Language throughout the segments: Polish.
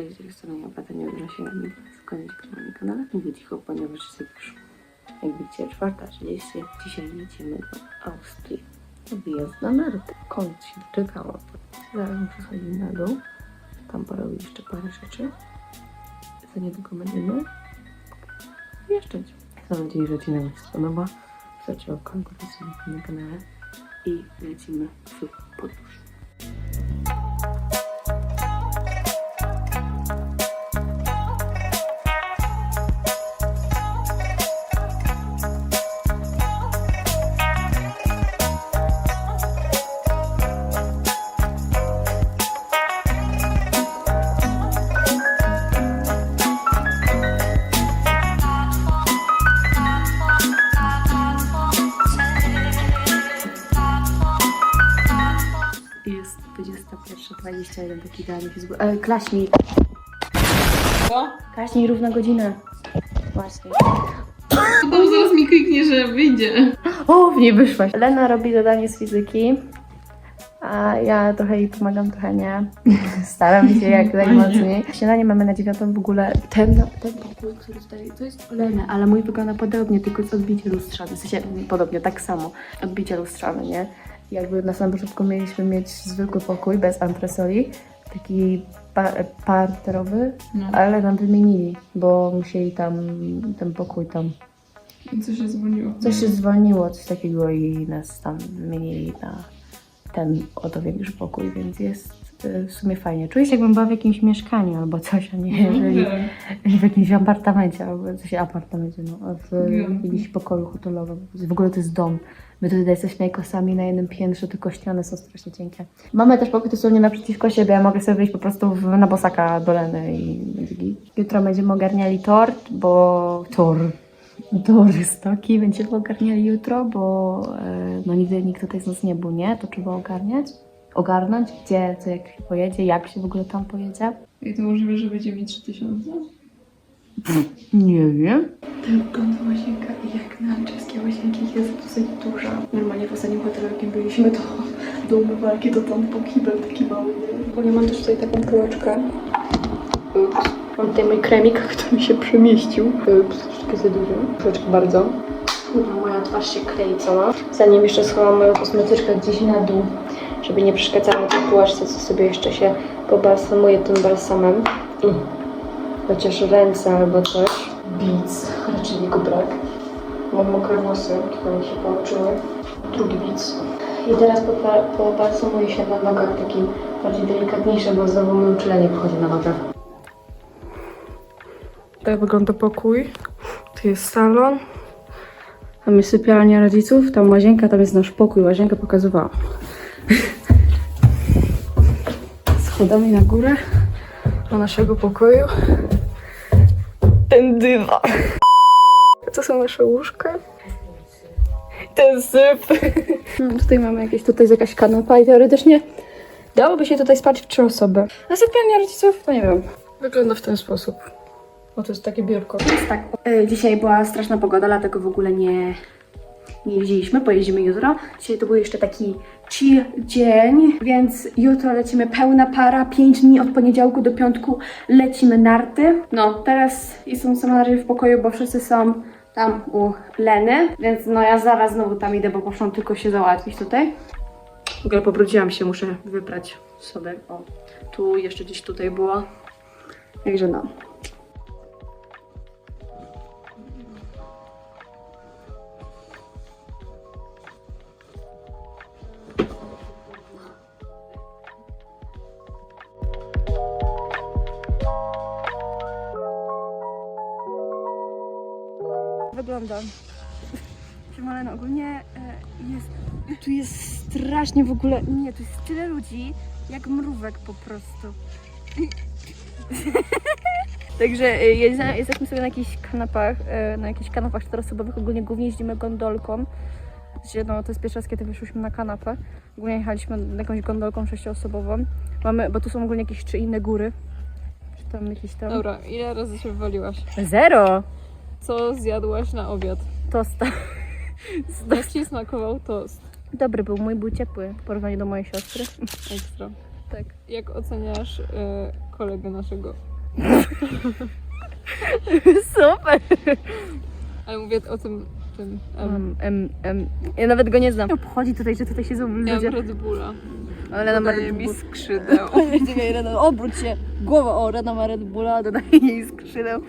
Cześć, z strony ja Patania Grasie, w kolejnym moim kanale. Mówię cicho, ponieważ jest już, jak widzicie, 4.30. Dzisiaj lecimy do Austrii. Wyjazd na narty. Końc się czekała. Zaraz muszę schodzić na dół. Tam porobić jeszcze parę rzeczy. Za niedługo będziemy jeżdżać. Mam nadzieję, że Ci nam się spodoba. Zostawcie łapkę w górę na kanale i lecimy w podróż. 21.21, taki idealny Facebook. E, klaśnij. Co? Klaśnij równa godzinę. Właśnie. Potem zaraz mi kliknie, że wyjdzie. O, w niej wyszłaś. Lena robi zadanie z fizyki, a ja trochę jej pomagam, trochę nie. Staram się jak najmocniej. Śniadanie mamy na dziewiątą w ogóle. Ten, ten pokój, który tutaj, to jest Lena, ale mój wygląda podobnie, tylko jest odbicie lustrzane. W sensie podobnie, tak samo. Odbicie lustrzane, nie? Jakby na samym początku mieliśmy mieć zwykły pokój bez antresoli, taki pa parterowy, No. ale nam wymienili, bo musieli tam ten pokój tam I co się dzwoniło? Coś się zwolniło, coś takiego i nas tam wymienili na ten oto większy pokój, więc jest w sumie fajnie. Czuję się jakbym była w jakimś mieszkaniu albo coś, a nie jeżeli w jakimś apartamencie, albo coś apartamencie, no, w jakimś pokoju hotelowym. W ogóle to jest dom. My tutaj jesteśmy jako sami na jednym piętrze, tylko ściany są strasznie cienkie. Mamy też pokój dosłownie naprzeciwko siebie, ja mogę sobie wyjść po prostu w, na bosaka do Leny i jutro będziemy ogarniali tort, bo tor, turystoki będziemy ogarniali jutro, bo e, no nigdy nikt tutaj z nas nie był, nie? To trzeba ogarniać, ogarnąć, gdzie, co jak się pojedzie, jak się w ogóle tam pojedzie. I to możliwe, że będzie mi 3000? Nie wiem. Tak wygląda łazienka i jak na czeskie łazienki jest dosyć duża. Normalnie w ostatnim hotelu, jakim byliśmy, to do umywalki to tam kibel taki mały. nie? Ogólnie mam też tutaj taką półeczkę. Ups. Mam tutaj mój kremik, który mi się przemieścił. Ups, troszeczkę za duży. Troszeczkę bardzo. Kurwa, moja twarz się klei cała. Zanim jeszcze schowam moją kosmetyczkę gdzieś na dół, żeby nie przeszkadzało tej półeczce, co sobie jeszcze się pobalsamuję tym balsamem. Mm. Chociaż ręce albo coś. Bic, raczej jego brak. Mam mokre włosy, które mi się połączyły. Drugi bic. I teraz pobalsamuję się na nogach, taki bardziej delikatniejszy, bo znowu mi uczulenie wchodzi na nogach. Tak wygląda pokój. Tu jest salon. Tam jest sypialnia rodziców, tam łazienka, tam jest nasz pokój. Łazienkę pokazywałam. Schodami na górę do naszego pokoju. Ten dywan. To są nasze łóżka. Ten syp. No, tutaj mamy jakieś, tutaj jest jakaś kanapa i teoretycznie dałoby się tutaj spać w trzy osoby. A sypialnia rodziców, to nie wiem. Wygląda w ten sposób. O, to jest takie biurko. Tak, y, dzisiaj była straszna pogoda, dlatego w ogóle nie, nie jeździliśmy, pojedziemy jutro. Dzisiaj to był jeszcze taki chill dzień, więc jutro lecimy pełna para, 5 dni od poniedziałku do piątku lecimy narty. No, teraz jestem sama na razie w pokoju, bo wszyscy są tam u Leny, więc no ja zaraz znowu tam idę, bo poszłam tylko się załatwić tutaj. W ogóle pobrudziłam się, muszę wyprać sobie. O, tu jeszcze gdzieś tutaj była. Także no. Wyglądam. Ale no ogólnie e, jest, tu jest strasznie w ogóle, nie, tu jest tyle ludzi, jak mrówek po prostu. Także e, jest- jesteśmy sobie na jakichś kanapach, e, na jakichś kanapach czteroosobowych, ogólnie głównie jeździmy gondolką. Znaczy, No, to jest pierwszy raz, kiedy wyszłyśmy na kanapę. Ogólnie jechaliśmy jakąś gondolką sześcioosobową. Mamy, bo tu są ogólnie jakieś trzy inne góry. Czy tam jakieś tam... Dobra, ile razy się wywaliłaś? Zero! Co zjadłaś na obiad? Tosta. Jak ci smakował tost? Dobry był, mój był ciepły w porównaniu do mojej siostry. Ekstra. Tak. Jak oceniasz y, kolegę naszego Super. Ale mówię o tym, tym em, Um, em, em, ja nawet go nie znam. Obchodzi tutaj, że tutaj siedzą ludzie. Red Bulla. Ale Rena ma Daje Red mi Bull. skrzydeł. Rena, obróć się. Głowa, o, Rena ma Red Bulla, dodaje jej skrzydeł.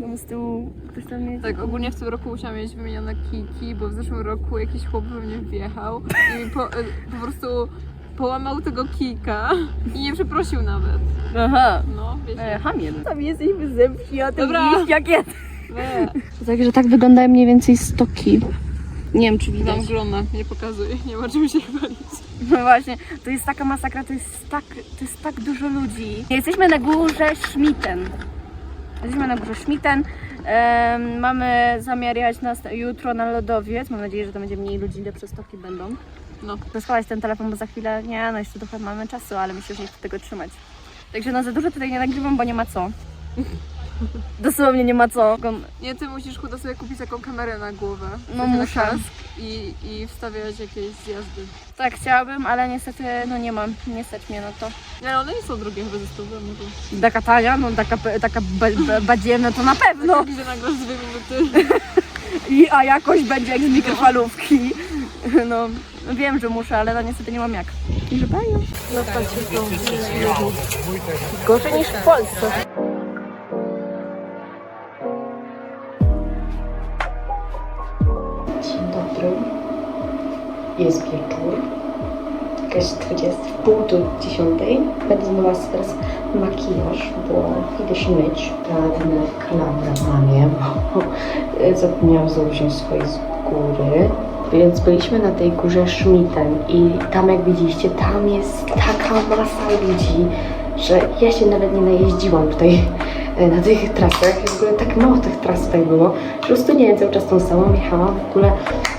Tam z tyłu ktoś tam jest. Tak, ogólnie w tym roku musiałam mieć wymienione kiki, bo w zeszłym roku jakiś chłop we mnie wjechał i po, e, po prostu połamał tego kika i nie przeprosił nawet. Aha. No, wiecie. E, Hamiel. Tam jesteśmy ze wsi, a ten Dobra. liściak jest. We. Także tak wyglądają mniej więcej stoki. Nie wiem, czy widać. Mam glona, nie pokazuj, nie ma czym się chwalić. No właśnie, to jest taka masakra, to jest tak, to jest tak dużo ludzi. Jesteśmy na górze Schmitten. Jesteśmy na górze Schmitten. Em, mamy zamiar jechać na, jutro na lodowiec. Mam nadzieję, że to będzie mniej ludzi, lepsze stoki będą. No. Rozchować ten telefon, bo za chwilę, nie no, jeszcze trochę mamy czasu, ale myślę, że nie chcę tego trzymać. Także no za dużo tutaj nie nagrywam, bo nie ma co. Dosłownie nie ma co. Nie, ty musisz chuda sobie kupić taką kamerę na głowę. No na muszę. kask I, I wstawiać jakieś zjazdy. Tak chciałabym, ale niestety no nie mam. Nie stać mnie na to. Nie, ale one nie są drogie chyba ze stówy, może. Taka tania, no taka, taka ba- ba- badziewna to na pewno. Tak, gdzie nagle z dwie minuty. I, a jakoś będzie jak z mikrofalówki. No, wiem, że muszę, ale no niestety nie mam jak. I że bają. No to się Gorzej niż w Polsce. Jest wieczór. Jakaś 20, w pół do 10. Będę zmyła teraz makijaż, bo idę się myć. Radnę klamrę mamie, bo zapomniałam założyć swoje z góry. Więc byliśmy na tej górze Schmitten i tam jak widzieliście, tam jest taka masa ludzi, że ja się nawet nie najeździłam tutaj e, na tych trasach. W ogóle tak mało tych tras tutaj było. Po prostu nie wiem, cały czas tą samą jechałam. W ogóle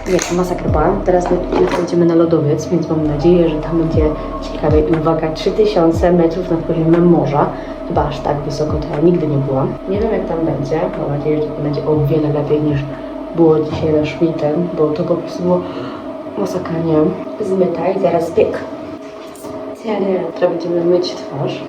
nie, masakra była. Teraz my jutro będziemy na lodowiec, więc mam nadzieję, że tam będzie ciekawie. I uwaga, 3000 metrów nad poziomem morza. Chyba aż tak wysoko to ja nigdy nie byłam. Nie wiem jak tam będzie. Mam nadzieję, że to będzie o wiele lepiej niż było dzisiaj na Schmitten, bo to po prostu było masakra, nie wiem. Zmyta i zaraz bieg. Teraz będziemy myć twarz.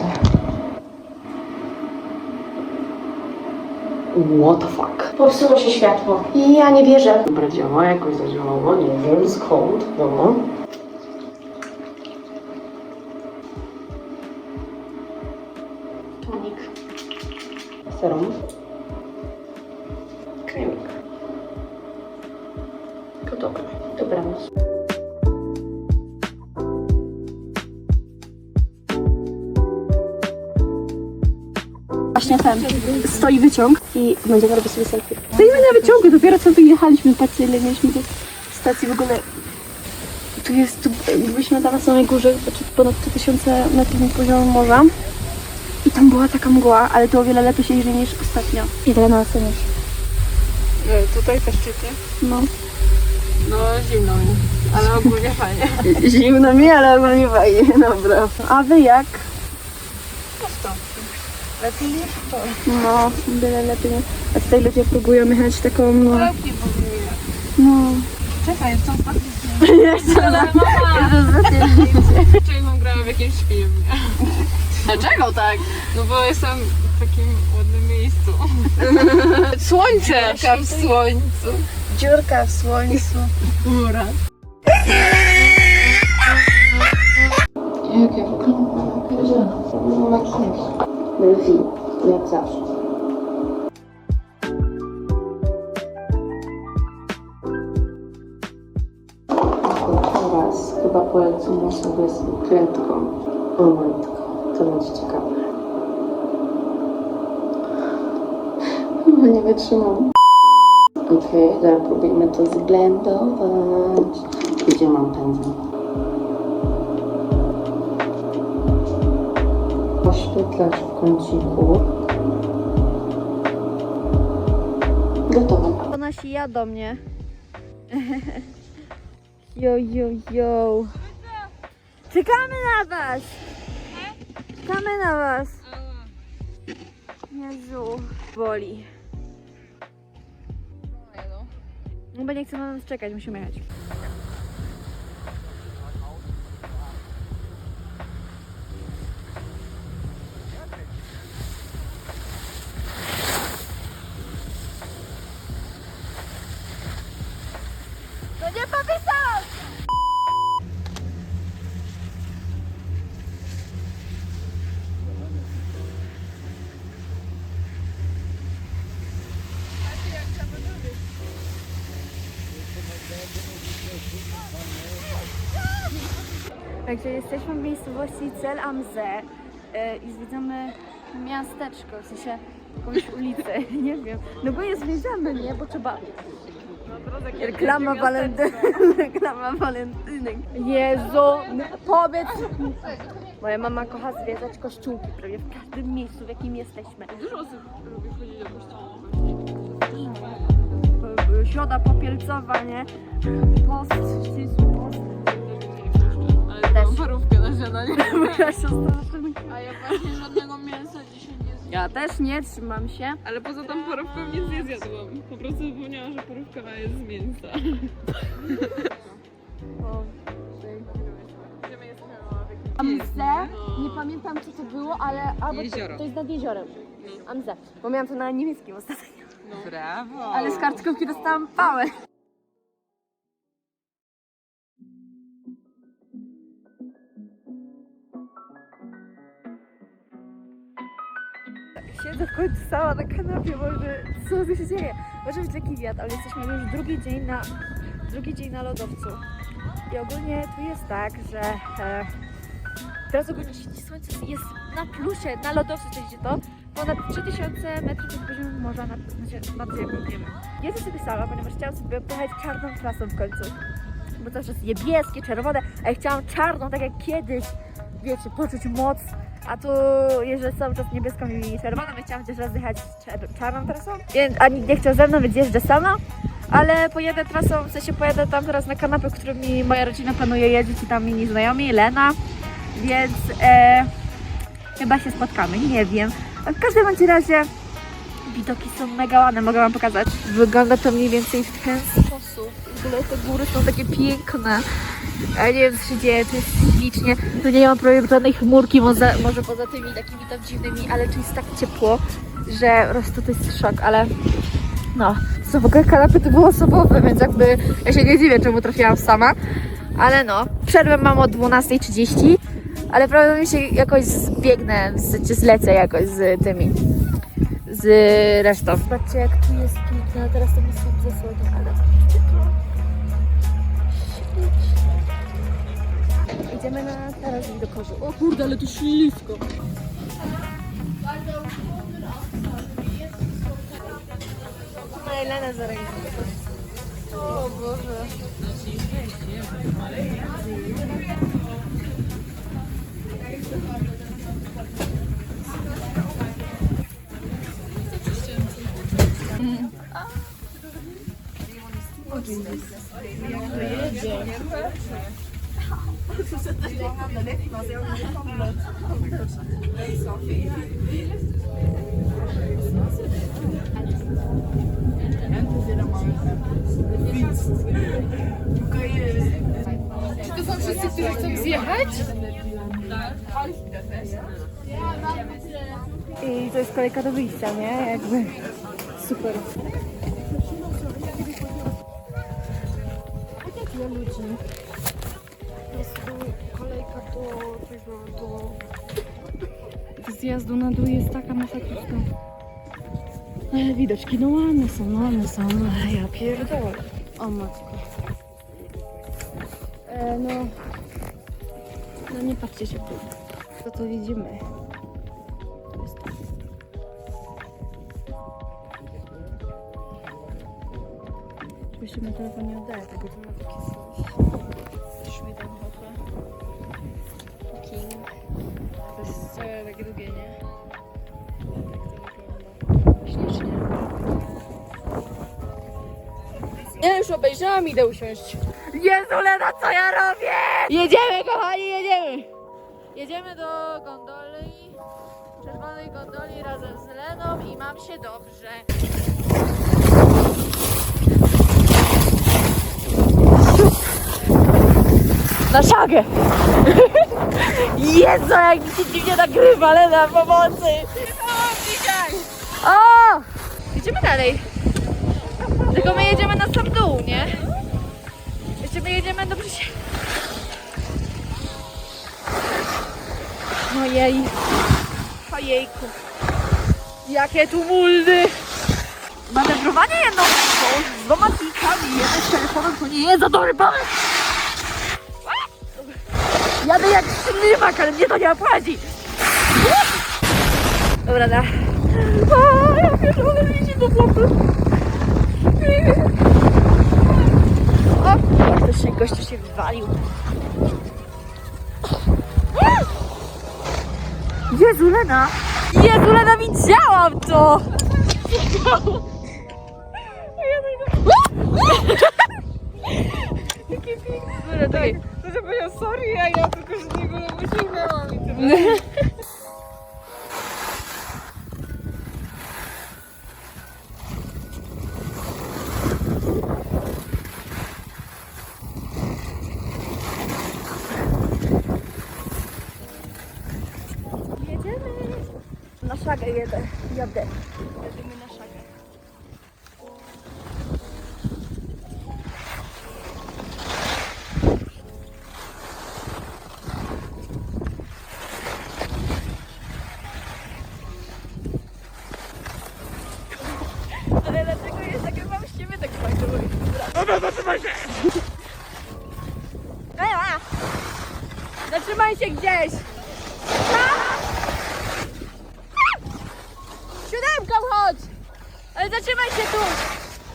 What the fuck? Popsuło się światło. I ja nie wierzę. Dobra, działa, jakoś zadziałało, nie wiem skąd, no. Tonik. Serum. Kremik. Gotowe. Dobranoc. Właśnie ten. Stoi wyciąg i będziemy robić sobie selfie. Stoimy na wyciągu, dopiero co wyjechaliśmy. Patrzcie ile mieliśmy tu stacji w ogóle. Tu jest, tu byliśmy tam na samej górze, znaczy ponad 3000 metrów nad poziomem morza. I tam była taka mgła, ale to o wiele lepiej się jeździ niż ostatnio. I teraz na oceniasz. Tutaj też szczycie. No. No, zimno mi, ale ogólnie fajnie. Zimno mi, ale ogólnie fajnie, dobra. A wy jak? Lepiej niż to. No, byle lepiej. A tutaj ludzie próbują jechać taką, no... Lepiej powinien. no. Czekaj, co ostatnio Jeszcze Ale mama! Wczoraj mam grała w jakimś filmie. Dlaczego tak? No bo jestem w takim ładnym miejscu. Słońce! Dziurka w słońcu. Dziurka w słońcu. Góra. Jak ja wyglądam? Makijaż. Lwi, jak zawsze. Teraz chyba polecimy sobie z krętką. O matko, to będzie ciekawe. No nie wytrzymam. Okej, teraz próbujemy to zblendować. Gdzie mam pędzel? Oświetlacz w kąciku. Gotowe. Ona się ja do mnie. Jo, jo, jo. Czekamy na was! Czekamy na was! Jezu. Boli. No bo nie chcę na nas czekać, musimy jechać. Także jesteśmy w miejscowości Cel Amze e, i zwiedzamy miasteczko, w sensie jakąś ulicę, nie wiem. No bo je zwiedzamy, nie? Bo trzeba... Reklama walentynek. Reklama walentynek. Jezu, no powiedz. Moja mama kocha zwiedzać kościółki prawie w każdym miejscu, w jakim jesteśmy. Dużo osób lubi chodzić do kościoła. Środa popielcowa, nie? Post, ścisły post. Też. mam parówkę na śniadanie. Moja siostra A ja właśnie żadnego mięsa dzisiaj nie zjadłam. Ja też nie trzymam się. Ale poza tą parówką nic nie zjadłam. Po prostu zapomniałam, że parówka jest z mięsa. Jest Amze, nie pamiętam co to było, ale albo Jezioro. To, to jest nad jeziorem. Amze, bo miałam to na niemieckim ostatnio. Brawo! Ale z kartkówki dostałam pałę. W końcu sama na kanapie, może co tu się dzieje? Może być lekki wiatr, ale jesteśmy już drugi dzień na, drugi dzień na lodowcu. I ogólnie tu jest tak, że e, teraz ogólnie słońce, jest na plusie, na lodowcu wiecie to, ponad 3000 metrów nad poziomem morza nad, znaczy nad ziemią, nie wiem. Jeżdżę sobie sama, ponieważ chciałam sobie pojechać czarną trasą w końcu. Bo zawsze jest niebieskie, czerwone, a ja chciałam czarną, tak jak kiedyś, wiecie, poczuć moc. A tu jeżdżę cały czas niebieską i czerwoną, ja chciałam chociaż raz jechać czarną trasą. Więc, a nikt nie chciał ze mną, więc jeżdżę sama. Ale pojadę trasą, w sensie pojadę tam teraz na kanapę, którymi moja rodzina planuje jeździć i tam inni znajomi, Lena. Więc e, chyba się spotkamy, nie wiem. W każdym bądź razie widoki są mega ładne, mogę wam pokazać. Wygląda to mniej więcej w ten sposób. W ogóle te góry są takie piękne. Ja nie wiem, co się dzieje, to jest ślicznie. Tu nie ma żadnej chmurki, może, może poza tymi takimi tam dziwnymi, ale tu jest tak ciepło, że po prostu to jest szok, ale no, są w ogóle kanapy typu osobowe, więc jakby ja się nie dziwię, czemu trafiłam sama. Ale no, przerwę mam o 12.30, ale prawdopodobnie się jakoś zbiegnę, czy zlecę jakoś z tymi, z resztą. Zobaczcie jak tu jest piękne, teraz to jest zasłonię, ale to. Idziemy na taras widokowy. O kurde, ale tu ślisko. Elena za rękę. O Boże. Czy to są wszyscy, którzy chcą zjechać? I to jest kolejka do wyjścia, nie? Jakby super. Ludzi. Do tego, do zjazdu na dół jest taka masakryczna. Ale widoczki, no ładne są, ładne są. Ale ja pierdolę. O matko. E, no, no nie patrzcie się tu. Co to widzimy? Jest to. Oczywiście mój telefon nie oddaje tego, to ma takie długie, nie? Ślicznie. Ja już obejrzałam, idę usiąść. Jezu, Lena, co ja robię? Jedziemy, kochani, jedziemy! Jedziemy do gondoli, czerwonej gondoli razem z Leną i mam się dobrze. Na szagę! Jezu, jak się dziwnie nagrywa, Lena, pomocy! O! Idziemy dalej. Tylko my jedziemy na sam dół, nie? Jeszcze my jedziemy do się. Ojej. Ojejku. Jakie tumulty. Manewrowanie jedną z dwoma kijkami, jeden z telefonem to nie jest za dobry pomysł. Jadę jak ślimak, ale mnie to nie obchodzi. Dobra, da. A, ja pierdolę, widzi do zapy. O, faktycznie gościu się wywalił. Jezu, Lena! Jezu, Lena, widziałam to! Dobra, daj. To że powiedział sorry, a ja tylko się tego wyciągnęłam i tyle. Na szagę jedę. Jadę. Jedziemy na Siódemką chodź! Ale zatrzymaj się tu!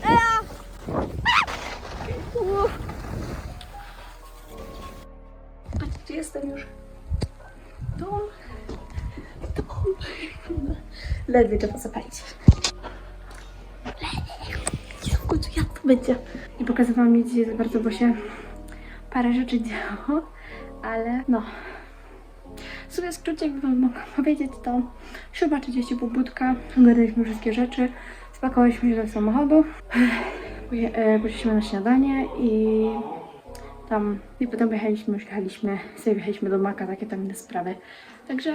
Ea! Uff. Gdzie jestem już. Dom. Dom. Ledwie trzeba zapalić. Końcu jak to będzie? Nie pokazywałam mi dzisiaj za bardzo, bo się parę rzeczy działo, ale no. W sumie skrócie, jakby wam mogłam powiedzieć, to śruba 30 pobudka, ogarnęliśmy wszystkie rzeczy, spakowałyśmy się do samochodu, e, poszliśmy na śniadanie i tam, i potem jechaliśmy, już jechaliśmy, sobie jechaliśmy do Maka, takie tam inne sprawy. Także,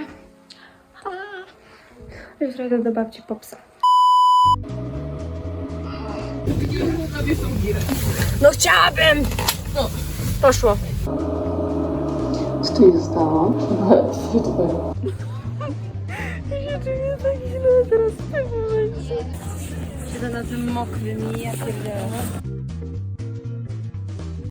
już idę do babci Popsa. No chciałabym! No, poszło. Co tu się stało? Siedzę na tym mokrym i ja pierdolę.